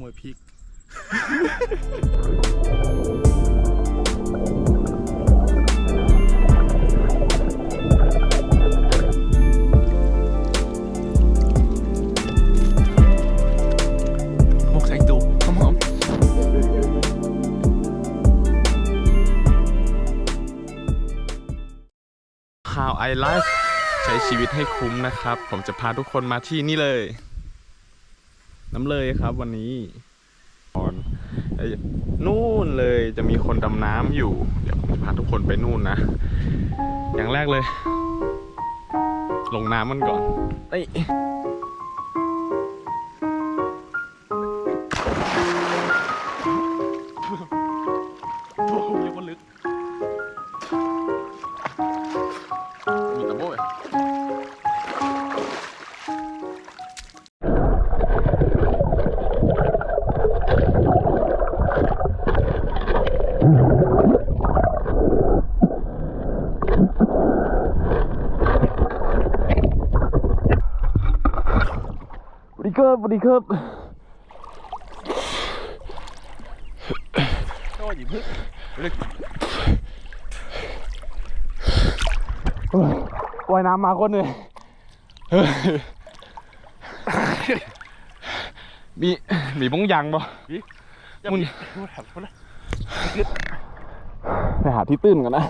มวยพริกหมกใส่ตูหอมหอมข่าวไอไลฟ์ใช้ชีวิตให้คุ้มนะครับ ผมจะพาทุกคนมาที่นี่เลย น้ำเลยครับวันนี้ก่อนไอ้นู่นเลยจะมีคนดำน้ำอยู่ เดี๋ยวผมจะพาทุกคนไปนู่นนะ อย่างแรกเลย ลงน้ำมันก่อนเอ้ยโอ้โหยังมันลึกมีตะโบย ดีครับสวัสดีครับโอ้ยพึ่งลึกว่ายน้ำมาคนเลยเฮ้ยมีมีบ้งยังปะจะมึงมึงถามเขาละไปหาที่ตื้นกันนะ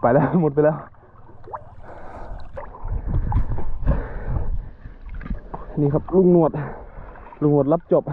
ไปแล้วหมดไปแล้ว นี่ครับลุงหนวด ลุงหนวดรับจบ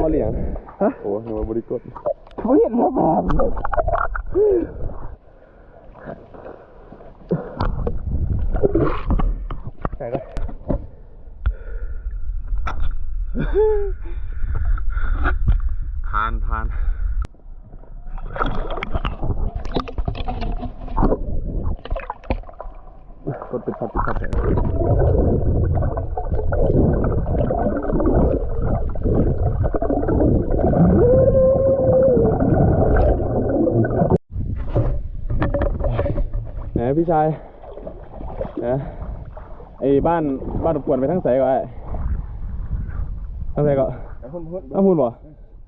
พ่อเหลียง ฮะโอ้หนูบริกรเขาเห็นแล้วแบบใส่เลยผ่านผ่านกดปิดครับปิดครับ ไหน พี่ชายนะไอ้บ้านบ้านรบกวนไปทั้งใสก่อนไอ้ทั้งใสก่อนไปพุ่นพุ่นน้ำพูนบ่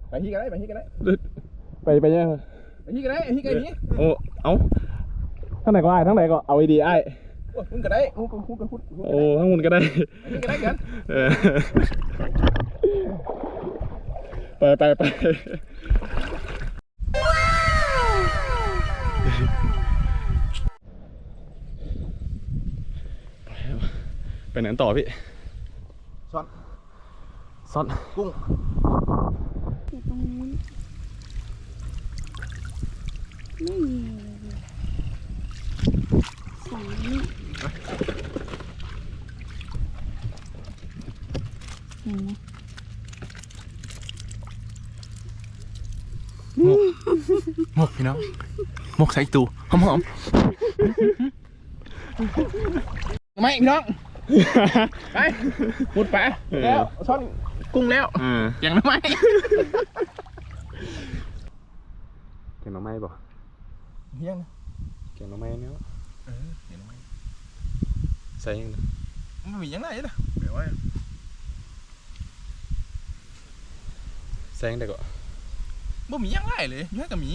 ไปที่กันได้ไปที่กันได้ไปไปยังไปที่กันได้ที่กันนี้โอ้เอ้าทั้งไหนก็ไอ้ทั้งไหนก็เอาไอดีไอ้โอ้พุ่นกันได้พุ่นกันพุ่นกันพุ่นโอ้ทั้งมุนก็ได้ที่กันได้กันเออไปไปไป ไปไหนต่อพี่ซ้อนซ่อนกุ้งอยู่ตรงนู้นไม่มีเลยสองนี่เห็นไหมหมกพี่น้องหมกใส่ตูหอมหอมไม่พี่น้อง ไปมุดไปแล้วช้อนกุ้งแล้วเออยังไม่แกงหน่อไม้บ่ยังแกงหน่อไม้เนาะเออเห็นไหมใส่ยังไงมันมียังไงนะเดี๋ยวไว้ใส่ยังไงก็บ่มียังไงเลยอยู่ให้กับหมี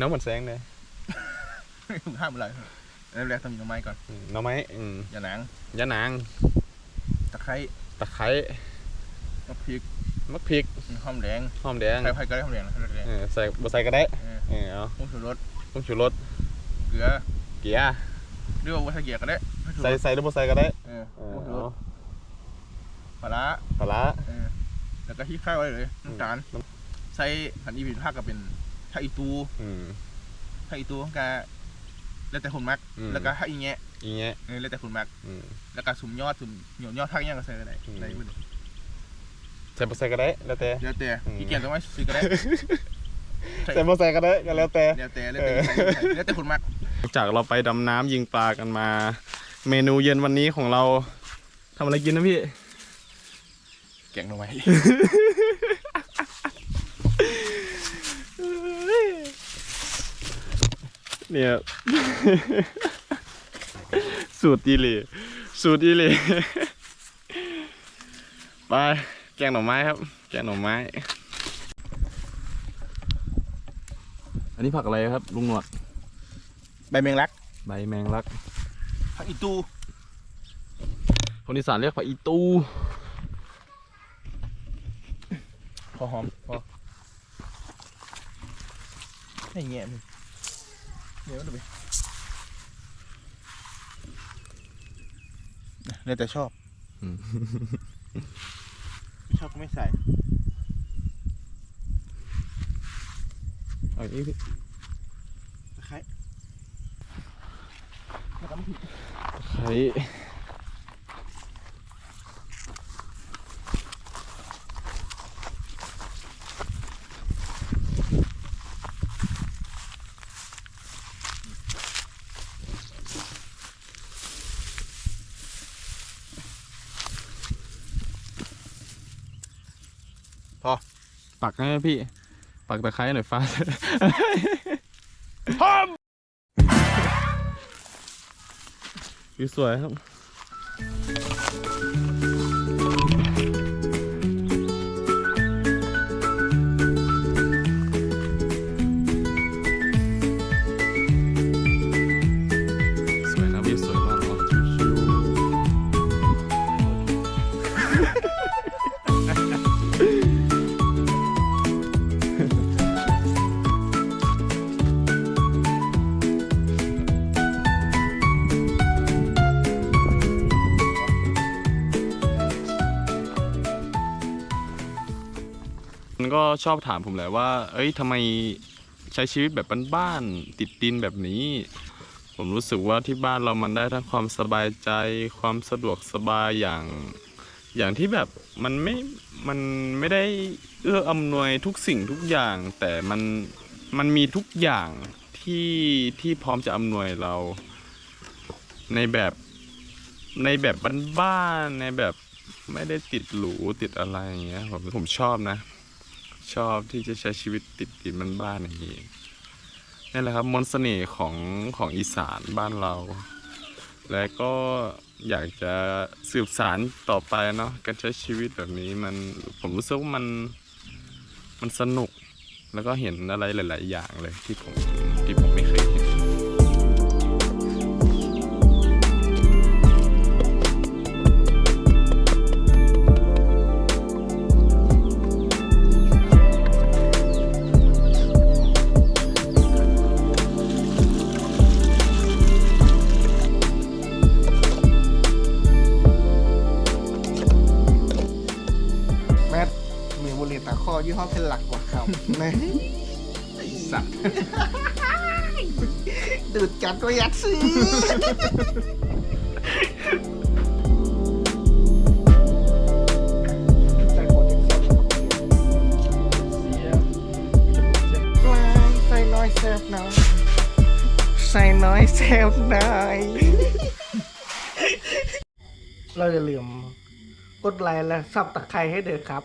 น้ำเหมือนแซงเลยห้ามอะไร เริ่มแรกต้องมีหน้ำไม้ก่อนอืมหน้ำไม้อืมอย่าหนังยะนาง ตะไคร้ ตะไคร้มะพริกมะพริกหอมแดงหอมแดงใครใครก็ได้หอมแดงนะหอมแดงเออใส่บใส่ก็ได้เออเออเอาผงชูรสผงชูรส เกลือ เกียร์หรือว่าวัตถุเกียร์ก็ได้ผงชูรใส่สใส่หรือบ่ใส่ก็ได้ เออเออผงชูเอารสปลาร้าปลาร้าเออแล้วก็ที่ข้าวไว้เลยน้ำตาลใส่ผันอีผิดภาคก็เป็นถ้าอีตูอืมถ้าอีตูก็ แล้วแต่คนมัก อืม แล้วก็ถ้าอีแงะอีเงี้ยเออแล้วแต่คนมัก อืม แล้วก็สุ่มยอดสุ่มเหนียวยอดทักอยังก็ใส่ก็ได้อืมใส่ไปเลยใส่บ่ใส่ก็ได้แล้วแต่ แล้วแต่อืม อีเกียร์ต้องไว้ซื้อก็ได้ใช่ใส่บ่ใส่ก็ได้ก็แล้วแต่ แล้วแต่แล้วแต่ใส่ใส่แล้วแต่คนมักจากเราไปดำน้ำยิงปลากันมา เมนูเย็นวันนี้ของเราทำอะไรกินนะพี่ แกงหน่อไม้ เนี่ย สูตรอีหลีสูตรอีหลีไปแกงหน่อไม้ครับ แกงหน่อไม้ อันนี้ผักอะไรครับลุงหนวด ใบแมงลัก ใบแมงลัก ผักอีตูคนอีสานเรียกผักอีตู พอหอมพอให้แง่มึง เดี๋ยวดูไปแล้วแต่ชอบอืมไม่ชอบก็ไม่ใส่เอาอีกพี่ตะไคร้แล้วก็มะพริกไข่พ ปักให้พี่ ปักตะไคร้หน่อยฟ้าหอมวิวสวยครับ ก็ชอบถามผมแหละว่า เอ้ยทำไมใช้ชีวิตแบบบ้านๆติดดินแบบนี้ ผมรู้สึกว่าที่บ้านเรามันได้ทั้งความสบายใจ ความสะดวกสบายอย่างอย่างที่แบบมันไม่ มันไม่ได้เอื้ออำนวยทุกสิ่งทุกอย่าง แต่มัน มันมีทุกอย่างที่ที่พร้อมจะอำนวยเรา ในแบบในแบบบ้านๆในแบบไม่ได้ติดหรูติดอะไรอย่างเงี้ยผมผมชอบนะ ชอบที่จะใช้ชีวิตติดดินบ้านๆอย่างนี้นี่แหละครับมนต์เสน่ห์ของของอีสานบ้านเรา และก็อยากจะสืบสารต่อไปเนาะการใช้ชีวิตแบบนี้มันผมรู้สึกว่ามันมันสนุก แล้วก็เห็นอะไรหลาย ๆ อย่างเลยที่ผมาคอยี่ห้อเป็นหลักกว่าครับนะสัตว์ดูดจัดก็ยัดซื้อใส่โปรเจกต์สดครับปลายใส่น้อยแซบน้อยใส่น้อยแซบน้อยเราจะลืมกดไลค์และซับตะไคร้ให้เด้อครับ